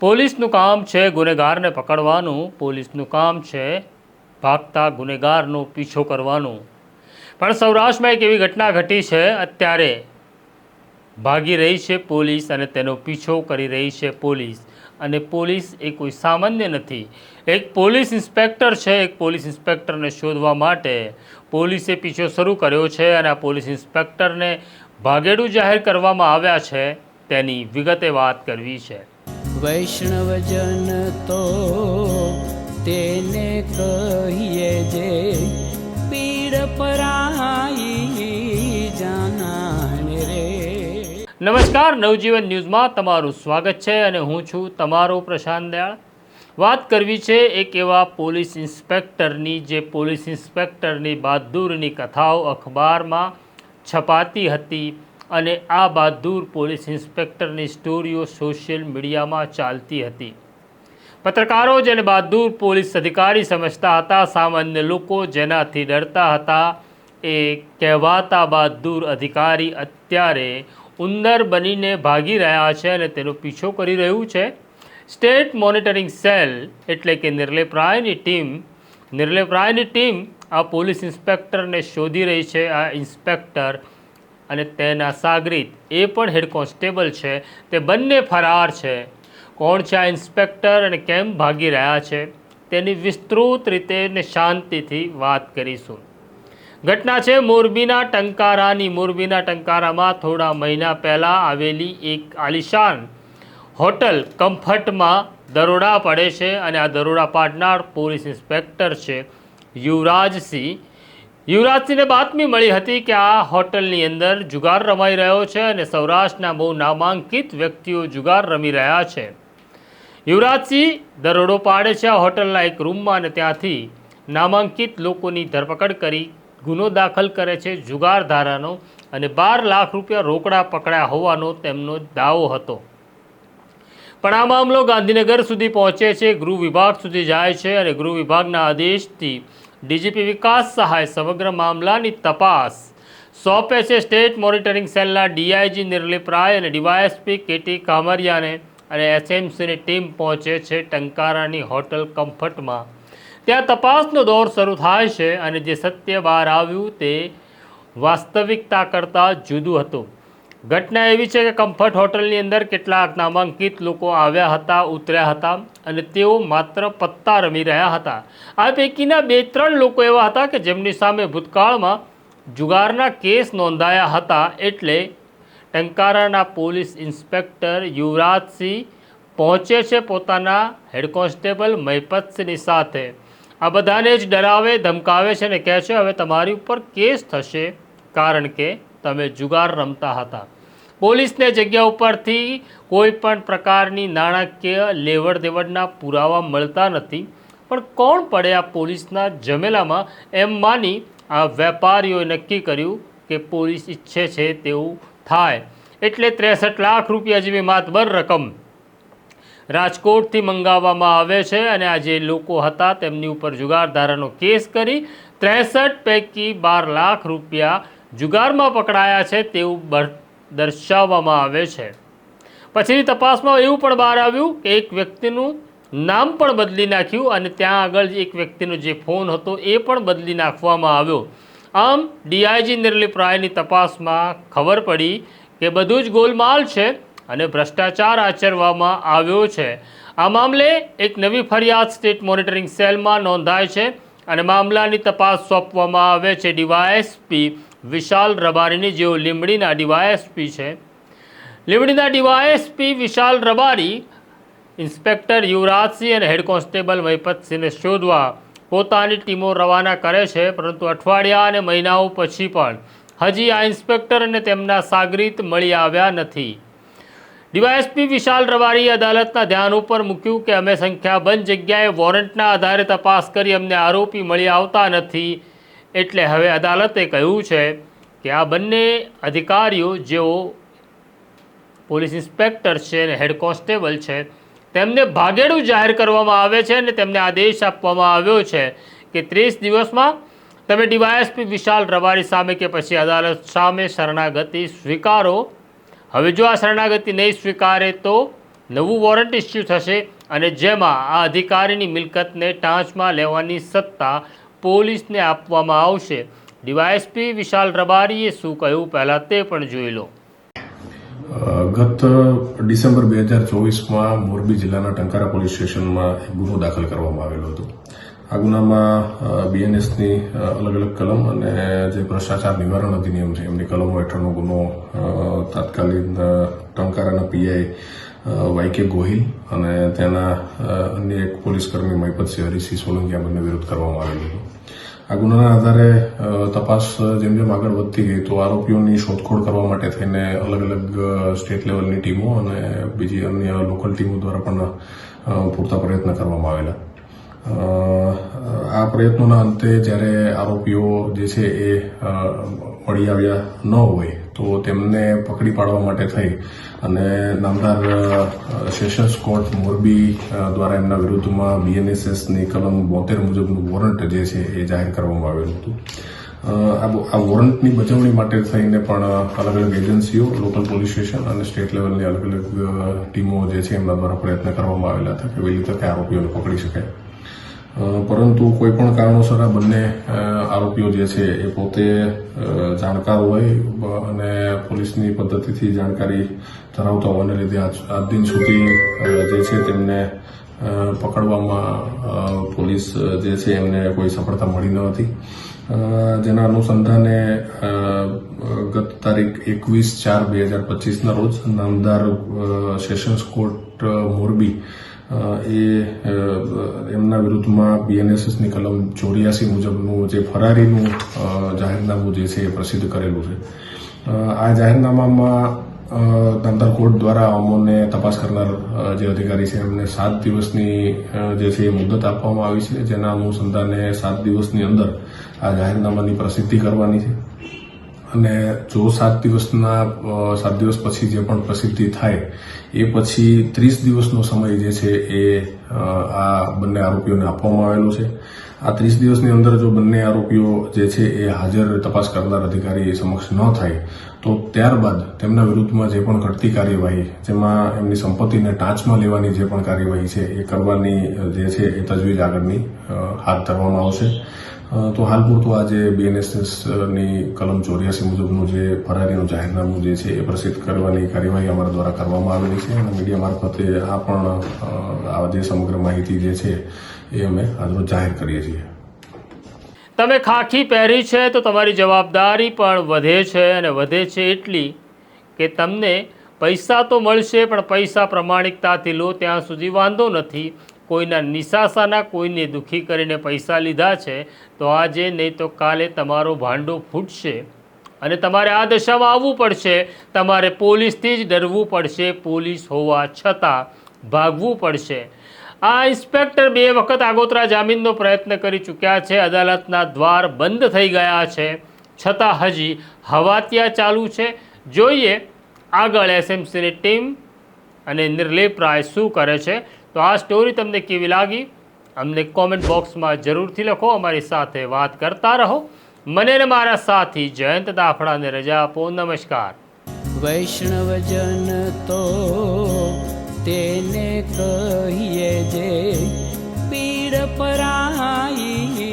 પોલીસનું કામ છે ગુનેગારને પકડવાનું, પોલીસનું કામ છે ભાગતા ગુનેગારનો પીછો કરવાનું. પણ સૌરાષ્ટ્રમાં એક એવી ઘટના ઘટી છે, અત્યારે ભાગી રહી છે પોલીસ અને તેનો પીછો કરી રહી છે પોલીસ. અને પોલીસ એ કોઈ સામાન્ય નથી. એક પોલીસ ઇન્સ્પેક્ટર છે, એક પોલીસ ઇન્સ્પેક્ટરને શોધવા માટે પોલીસે પીછો શરૂ કર્યો છે અને આ પોલીસ ઇન્સ્પેક્ટરને ભાગેડું જાહેર કરવામાં આવ્યા છે, તેની વિગતે વાત કરવી છે. વૈષ્ણવજન તો તેને કહીએ જે પીડ પરાઈ જાનાને રે. નમસ્કાર, નવજીવન ન્યૂઝમાં તમારું સ્વાગત છે અને હું છું તમારો પ્રશાંત દયાળ. વાત કરવી છે એક એવા પોલીસ ઇન્સ્પેક્ટરની જે પોલીસ ઇન્સ્પેક્ટરની બહાદુરની કથાઓ અખબારમાં છપાતી હતી. અને આ બહાદુર પોલીસ ઇન્સ્પેક્ટરની સ્ટોરીઓ સોશિયલ મીડિયામાં ચાલતી હતી. પત્રકારો જેને બહાદુર પોલીસ અધિકારી સમજતા હતા, સામાન્ય લોકો જેનાથી ડરતા હતા, એ કહેવાતા બહાદુર અધિકારી અત્યારે ઉંદર બનીને ભાગી રહ્યા છે અને તેનો પીછો કરી રહ્યું છે. સ્ટેટ મોનિટરિંગ સેલ એટલે કે નિર્લેપરાયની ટીમ, નિર્લેપ્રાયની ટીમ આ પોલીસ ઇન્સ્પેક્ટરને શોધી રહી છે. આ ઇન્સ્પેક્ટર અને તેના સાગરીત એ પણ હેડ કોન્સ્ટેબલ છે. તે બંને ફરાર છે. કોણ છે આ ઇન્સ્પેક્ટર અને કેમ ભાગી રહ્યા છે? તેની વિસ્તૃત રીતે ને શાંતિથી વાત કરીશું. ઘટના છે મોરબીના ટંકારાની. મોરબીના ટંકારામાં થોડા મહિના પહેલાં આવેલી એક આલિશાન હોટલ કમ્ફર્ટમાં દરોડા પડે છે અને આ દરોડા પાડનાર પોલીસ ઇન્સ્પેક્ટર છે યુવરાજસિંહ યુવરાજસિંહને બાતમી મળી હતી કે આ હોટલની અંદર જુગાર રમાઈ રહ્યો છે અને સૌરાષ્ટ્રના બહુ નામાંકિત વ્યક્તિઓ જુગાર રમી રહ્યા છે. યુવરાજસિંહ દરોડો પાડે છે આ હોટલના એક રૂમમાં અને ત્યાંથી નામાંકિત લોકોની ધરપકડ કરી ગુનો દાખલ કરે છે જુગાર ધારાનો અને બાર લાખ રૂપિયા રોકડા પકડ્યા હોવાનો તેમનો દાવો હતો. પણ આ મામલો ગાંધીનગર સુધી પહોંચે છે, ગૃહ વિભાગ સુધી જાય છે અને ગૃહ વિભાગના આદેશથી ડીજીપી વિકાસ સહાય, સમગ્ર મામલાની તપાસ. સોંપે છે સ્ટેટ મોનિટરિંગ સેલના ડીઆઈજી નિર્લિપ રાય અને ડીવાયએસપી કેટી કામરિયાને અને એસએમસીની ટીમ પહોંચે છે ટંકારાની હોટલ કમ્ફર્ટમાં. ત્યાં તપાસનો દોર શરૂ થાય છે અને જે સત્ય બહાર આવ્યું તે વાસ્તવિકતા કરતાં જુદું હતું. ઘટના એવી છે કે કમ્ફર્ટ હોટલની અંદર કેટલાક નામાંકિત લોકો આવ્યા હતા, ઉતર્યા હતા અને તેઓ માત્ર પત્તા રમી રહ્યા હતા. આ પૈકીના બે ત્રણ લોકો એવા હતા કે જેમની સામે ભૂતકાળમાં જુગારના કેસ નોંધાયા હતા એટલે ટંકારાના પોલીસ ઇન્સ્પેક્ટર યુવરાજસિંહ પહોંચે છે પોતાના હેડ કોન્સ્ટેબલ મહિપતસિંહની સાથે. આ બધાને જ ડરાવે, ધમકાવે છે અને કહે છે, હવે તમારી ઉપર કેસ થશે. કારણ કે તમે જુગાર રમતા હતા. પોલીસને જગ્યા ઉપરથી કોઈ પણ પ્રકારની નાણાકીય લેવડ દેવડના પુરાવા મળતા નથી. પણ કોણ પડે આ પોલીસના જમેલામાં એમ માની આ વેપારીઓએ નક્કી કર્યું કે પોલીસ ઈચ્છે છે તેવું થાય. એટલે ત્રેસઠ લાખ રૂપિયા જેવી માતબર રકમ રાજકોટથી મંગાવવામાં આવે છે અને આ જે લોકો હતા તેમની ઉપર જુગાર ધારાનો કેસ કરી ત્રેસઠ પૈકી બાર લાખ રૂપિયા જુગારમાં પકડાયા છે તેવું દર્શાવવામાં આવે છે. પછીની તપાસમાં એવું પણ બહાર આવ્યું કે એક વ્યક્તિનું નામ પણ બદલી નાખ્યું અને ત્યાં આગળ એક વ્યક્તિનો જે ફોન હતો એ પણ બદલી નાખવામાં આવ્યો. આમ, ડીઆઈજી નિર્લિપ રાયની તપાસમાં ખબર પડી કે બધું જ ગોલમાલ છે અને ભ્રષ્ટાચાર આચરવામાં આવ્યો છે. આ મામલે એક નવી ફરિયાદ સ્ટેટ મોનિટરિંગ સેલમાં નોંધાય છે અને મામલાની તપાસ સોંપવામાં આવે છે ડીવાયએસપી વિશાલ રબારીની જેઓ લીંબડીના ડીવાયએસપી છે. લીંબડીના ડીવાયએસપી વિશાલ રબારી, ઇન્સ્પેક્ટર યુવરાજસિંહ અને હેડ કોન્સ્ટેબલ મહિપતસિંહને શોધવા પોતાની ટીમો રવાના કરે છે, પરંતુ અઠવાડિયા અને મહિનાઓ પછી પણ હજી આ ઇન્સ્પેક્ટર અને તેમના સાગરીત મળી આવ્યા નથી. ડીવાયએસપી વિશાલ રબારીએ અદાલતના ધ્યાન ઉપર મૂક્યું કે અમે સંખ્યાબંધ જગ્યાએ વોરંટના આધારે તપાસ કરી અમને આરોપી મળી આવતા નથી. એટલે હવે અદાલતે કહ્યું છે કે આ બંને અધિકારીઓ જેઓ પોલીસ ઇન્સ્પેક્ટર છે અને હેડ કોન્સ્ટેબલ છે, તેમને ભાગેડું જાહેર કરવામાં આવે છે અને તેમને આદેશ આપવામાં આવ્યો છે કે ત્રીસ દિવસમાં તમે ડીવાયએસપી વિશાલ રવારી સામે કે પછી અદાલત સામે શરણાગતિ સ્વીકારો. હવે જો આ શરણાગતિ નહીં સ્વીકારે તો નવું વોરંટ ઇસ્યુ થશે અને જેમાં આ અધિકારીની મિલકતને ટાંચમાં લેવાની સત્તા પોલીસને આપવામાં આવશે. ડીવાયએસપી વિશાલ રબારીએ શું કહ્યું પહેલાં તે પણ જોઈ લો. ગત ડિસેમ્બર બે હજાર ચોવીસમાં મોરબી જિલ્લાના ટંકારા પોલીસ સ્ટેશનમાં એક ગુનો દાખલ કરવામાં આવેલો હતો. આ ગુનામાં બીએનએસની અલગ અલગ કલમ અને જે ભ્રષ્ટાચાર નિવારણ અધિનિયમ છે, એમની કલમો હેઠળનો ગુનો તાત્કાલિક ટંકારાના પીઆઈ વાય કે ગોહિલ અને તેના અન્ય એક પોલીસકર્મી મહિપતસિંહ હરિસિંહ સોલંકી આ બંને વિરોધ કરવામાં આવેલો હતો આ ગુનાના આધારે તપાસ જેમ જેમ આગળ વધતી ગઈ, તો આરોપીઓની શોધખોળ કરવા માટે થઈને અલગ અલગ સ્ટેટ લેવલની ટીમો અને બીજી અન્ય લોકલ ટીમો દ્વારા પણ પૂરતા પ્રયત્ન કરવામાં આવેલા. આ પ્રયત્નોના અંતે જ્યારે આરોપીઓ જે છે એ મળી આવ્યા ન હોય તો તેમને પકડી પાડવા માટે થઈ અને નામદાર સેશન્સ કોર્ટ મોરબી દ્વારા એમના વિરુદ્ધમાં બીએનએસએસની કલમ બોતેર મુજબનું વોરંટ જે છે એ જાહેર કરવામાં આવેલું હતું. આ વોરંટની બજવણી માટે થઈને પણ અલગ અલગ એજન્સીઓ, લોકલ પોલીસ સ્ટેશન અને સ્ટેટ લેવલની અલગ અલગ ટીમો જે છે એમના દ્વારા પ્રયત્ન કરવામાં આવેલા હતા કે વહેલી તકે આરોપીઓને પકડી શકાય. પરંતુ કોઈ પણ કારણોસર આ બંને આરોપીઓ જે છે એ પોતે જાણકાર હોય અને પોલીસની પદ્ધતિથી જાણકારી ધરાવતા હોવાને લીધે આજ દિન સુધી જે છે તેમને પકડવામાં પોલીસ જે છે એમને કોઈ સફળતા મળી ન હતી. જેના અનુસંધાને ગત તારીખ એકવીસ ચાર બે હજાર પચીસના રોજ નામદાર સેશન્સ કોર્ટ મોરબી એ એમના વિરુદ્ધમાં બીએનએસએસની કલમ ચોર્યાસી મુજબનું જે ફરારીનું જાહેરનામું જે છે એ પ્રસિદ્ધ કરેલું છે. આ જાહેરનામામાં નામદાર કોર્ટ દ્વારા અમોને તપાસ કરનાર જે અધિકારી છે એમને સાત દિવસની જે છે એ મુદત આપવામાં આવી છે. જેના અનુસંધાને સાત દિવસની અંદર આ જાહેરનામાની પ્રસિદ્ધિ કરવાની છે. અને જો સાત દિવસના સાત દિવસ પછી જે પણ પ્રસિદ્ધિ થાય, એ પછી ત્રીસ દિવસનો સમય જે છે એ આ બંને આરોપીઓને આપવામાં આવેલો છે. આ ત્રીસ દિવસની અંદર જો બંને આરોપીઓ જે છે એ હાજર તપાસ કરનાર અધિકારી સમક્ષ ન થાય, તો ત્યારબાદ તેમના વિરુદ્ધમાં જે પણ ઘટતી કાર્યવાહી, જેમાં એમની સંપત્તિને ટાંચમાં લેવાની જે પણ કાર્યવાહી છે, એ કરવાની જે છે એ તજવીજ આગળની હાથ ધરવામાં આવશે. તો હાલ પૂરતું આ જે બીએનએસએસની કલમ ચોર્યાસી મુજબનું જે ફરારીનું જાહેરનામું જે છે એ પ્રસિદ્ધ કરવાની કાર્યવાહી અમારા દ્વારા કરવામાં આવેલી છે અને મીડિયા મારફતે આ પણ આ જે સમગ્ર માહિતી જે છે એ અમે આજરોજ જાહેર કરીએ છીએ. તમે ખાખી પહેરી છે તો તમારી જવાબદારી પણ વધે છે અને વધે છે એટલી કે તમને પૈસા તો મળશે પણ પૈસા પ્રમાણિકતાથી લો, ત્યાં સુધી વાંધો નથી. કોઈના નિશાસાના કોઈને દુઃખી કરીને પૈસા લીધા છે, તો આજે નહીં તો કાલે તમારો ભાંડો ફૂટશે. અને તમારે આ દશામાં આવવું પડશે. તમારે પોલીસથી જ ડરવું પડશે, પોલીસ હોવા છતાં ભાગવું પડશે. આ ઇન્સ્પેક્ટર બે વખત આગોતરા જામીનનો પ્રયત્ન કરી ચૂક્યા છે. અદાલતના દ્વાર બંધ થઈ ગયા છે. છતાં હજી હવાતિયા ચાલુ છે. જોઈએ આગળ એસએમસીની ટીમ અને નિર્લેપ રાય શું કરે છે. તો આ સ્ટોરી તમને કેવી લાગી? અમને કોમેન્ટ બોક્સમાં જરૂરથી લખો, અમારી સાથે વાત કરતા રહો. મને ને મારા સાથી જયંત દાફડાને રજા આપો. નમસ્કાર. વૈષ્ણવજન તો તેને કહીએ જે પીડ પરાઈ